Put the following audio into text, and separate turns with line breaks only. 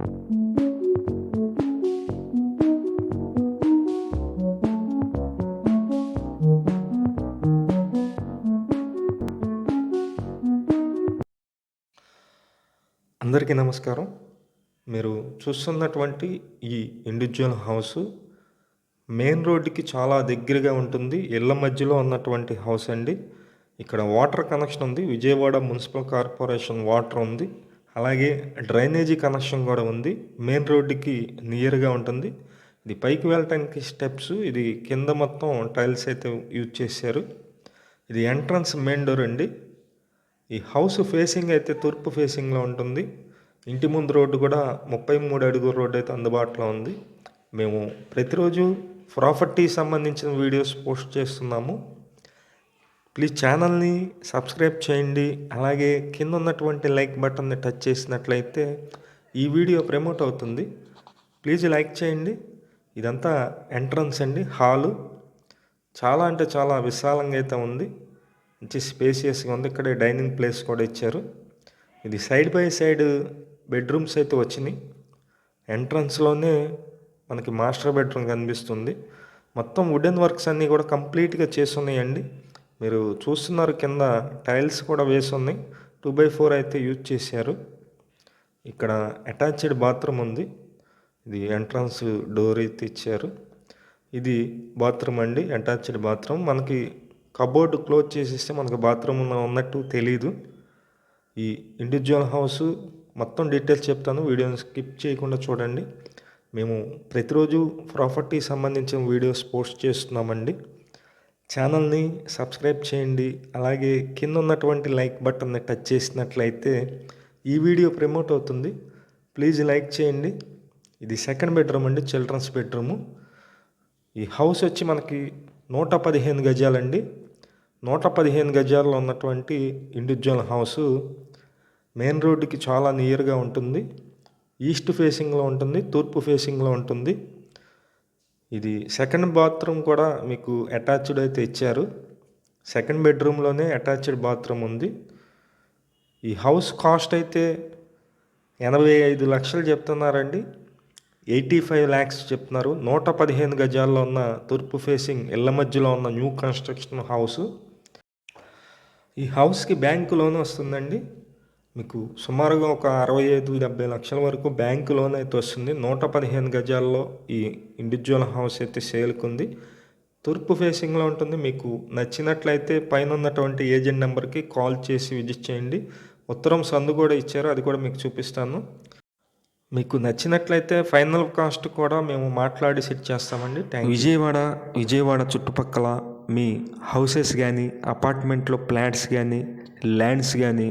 అందరికీ నమస్కారం. మీరు చూస్తున్నటువంటి ఈ ఇండివిజువల్ హౌస్ మెయిన్ రోడ్డుకి చాలా దగ్గరగా ఉంటుంది. ఇళ్ళ మధ్యలో ఉన్నటువంటి హౌస్ అండి. ఇక్కడ వాటర్ కనెక్షన్ ఉంది. విజయవాడ మున్సిపల్ కార్పొరేషన్ వాటర్ ఉంది. అలాగే డ్రైనేజీ కనెక్షన్ కూడా ఉంది. మెయిన్ రోడ్డుకి నియర్గా ఉంటుంది. ఇది పైకి వెళ్ళటానికి స్టెప్స్ ఇది కింద మొత్తం టైల్స్ అయితే యూజ్ చేశారు. ఇది ఎంట్రన్స్ మెయిన్ డోర్ అండి. ఈ హౌస్ ఫేసింగ్ అయితే తూర్పు ఫేసింగ్లో ఉంటుంది. ఇంటి ముందు రోడ్డు కూడా ముప్పై మూడు అడుగుల రోడ్డు అయితే అందుబాటులో ఉంది. మేము ప్రతిరోజు ప్రాపర్టీ సంబంధించిన వీడియోస్ పోస్ట్ చేస్తున్నాము. ప్లీజ్ ఛానల్ని సబ్స్క్రైబ్ చేయండి. అలాగే కింద ఉన్నటువంటి లైక్ బటన్ని టచ్ చేసినట్లయితే ఈ వీడియో ప్రమోట్ అవుతుంది. ప్లీజ్ లైక్ చేయండి. ఇదంతా ఎంట్రన్స్ అండి హాలు. చాలా అంటే చాలా విశాలంగా అయితే ఉంది. మంచి స్పేసియస్గా ఉంది. ఇక్కడ డైనింగ్ ప్లేస్ కూడా ఇచ్చారు. ఇది సైడ్ బై సైడ్ బెడ్రూమ్స్ అయితే వచ్చినాయి. ఎంట్రన్స్లోనే మనకి మాస్టర్ బెడ్రూమ్ కనిపిస్తుంది. మొత్తం వుడెన్ వర్క్స్ అన్నీ కూడా కంప్లీట్గా చేస్తున్నాయండి మీరు చూస్తున్నారు కింద టైల్స్ కూడా వేసి ఉన్నాయి టూ బై ఫోర్ అయితే యూజ్ చేశారు. ఇక్కడ అటాచ్డ్ బాత్రూమ్ ఉంది. ఇది ఎంట్రన్స్ డోర్ అయితే ఇచ్చారు. ఇది బాత్రూమ్ అండి అటాచ్డ్ బాత్రూమ్. మనకి కబోర్డ్ క్లోజ్ చేసేస్తే మనకు బాత్రూమ్ ఉన్నట్టు తెలీదు. ఈ ఇండివిజువల్ హౌస్ మొత్తం డీటెయిల్స్ చెప్తాను. వీడియోని స్కిప్ చేయకుండా చూడండి. మేము ప్రతిరోజు ప్రాపర్టీ సంబంధించిన వీడియోస్ పోస్ట్ చేస్తున్నామండి. ఛానల్ని సబ్స్క్రైబ్ చేయండి. అలాగే కింద ఉన్నటువంటి లైక్ బటన్ని టచ్ చేసినట్లయితే ఈ వీడియో ప్రమోట్ అవుతుంది. ప్లీజ్ లైక్ చేయండి. ఇది సెకండ్ బెడ్రూమ్ అండి చిల్డ్రన్స్ బెడ్రూము. ఈ హౌస్ వచ్చి మనకి నూట పదిహేను గజాలండి. నూట పదిహేను గజాల్లో ఉన్నటువంటి ఇండివిజువల్ హౌసు మెయిన్ రోడ్డుకి చాలా నియర్గా ఉంటుంది. ఈస్ట్ ఫేసింగ్లో ఉంటుంది తూర్పు ఫేసింగ్లో ఉంటుంది. ఇది సెకండ్ బాత్రూమ్ కూడా మీకు అటాచ్డ్ అయితే ఇచ్చారు. సెకండ్ బెడ్రూమ్లోనే అటాచ్డ్ బాత్రూమ్ ఉంది. ఈ హౌస్ కాస్ట్ అయితే ఎనభై ఐదు లక్షలు చెప్తున్నారండి. ఎయిటీ ఫైవ్ ల్యాక్స్ చెప్తున్నారు. నూట పదిహేను గజాల్లో ఉన్న తూర్పు ఫేసింగ్ ఇళ్ళ మధ్యలో ఉన్న న్యూ కన్స్ట్రక్షన్ హౌస్. ఈ హౌస్కి బ్యాంకు లోన్ వస్తుందండి. మీకు సుమారుగా ఒక అరవై ఐదు డెబ్బై లక్షల వరకు బ్యాంకు లోన్ అయితే వస్తుంది. నూట పదిహేను గజాల్లో ఈ ఇండివిజువల్ హౌస్ అయితే సేల్కి ఉంది తూర్పు ఫేసింగ్లో ఉంటుంది. మీకు నచ్చినట్లయితే పైన ఉన్నటువంటి ఏజెంట్ నెంబర్కి కాల్ చేసి విజిట్ చేయండి. ఉత్తరం సందు కూడా ఇచ్చారు. అది కూడా మీకు చూపిస్తాను. మీకు నచ్చినట్లయితే ఫైనల్ కాస్ట్ కూడా మేము మాట్లాడి సెట్ చేస్తామండి. విజయవాడ విజయవాడ చుట్టుపక్కల మీ హౌసెస్ కానీ అపార్ట్మెంట్లో ప్లాట్స్ కానీ ల్యాండ్స్ కానీ